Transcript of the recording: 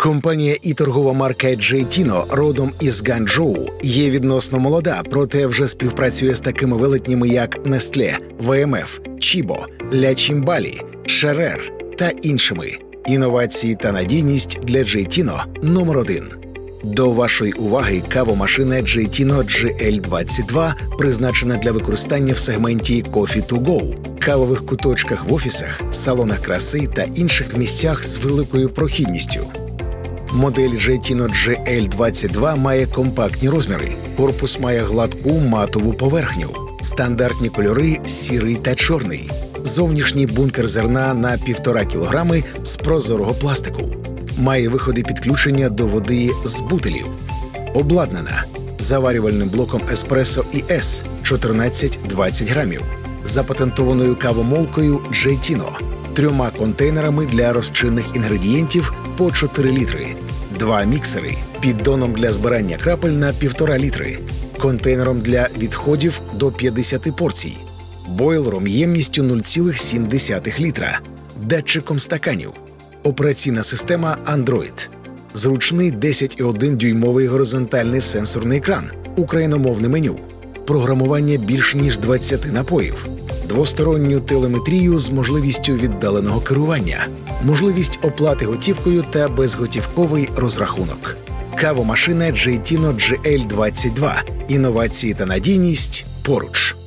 Компанія і торгова марка Джейтіно родом із Ганчжоу є відносно молода, проте вже співпрацює з такими велетнями, як Нестле, ВМФ, Чібо, Ля Чімбалі, Шерер та іншими. Інновації та надійність для Джейтіно номер один. До вашої уваги кавомашина Jeitino GL22 призначена для використання в сегменті Coffee to Go, кавових куточках в офісах, салонах краси та інших місцях з великою прохідністю. Модель Jeitino GL22 має компактні розміри. Корпус має гладку матову поверхню, стандартні кольори сірий та чорний, зовнішній бункер зерна на 1,5 кг з прозорого пластику. Має виходи підключення до води з бутилів. Обладнана заварювальним блоком Еспресо ІС 14-20 грамів, запатентованою кавомолкою Jeitino, трьома контейнерами для розчинних інгредієнтів по 4 літри, два міксери, піддоном для збирання крапель на 1,5 літри, контейнером для відходів до 50 порцій, бойлером ємністю 0,7 літра, датчиком стаканів, операційна система Android, зручний 10,1 дюймовий горизонтальний сенсорний екран, україномовне меню, програмування більш ніж 20 напоїв, двосторонню телеметрію з можливістю віддаленого керування, можливість оплати готівкою та безготівковий розрахунок. Кавомашина Jeitino GL22. Інновації та надійність поруч.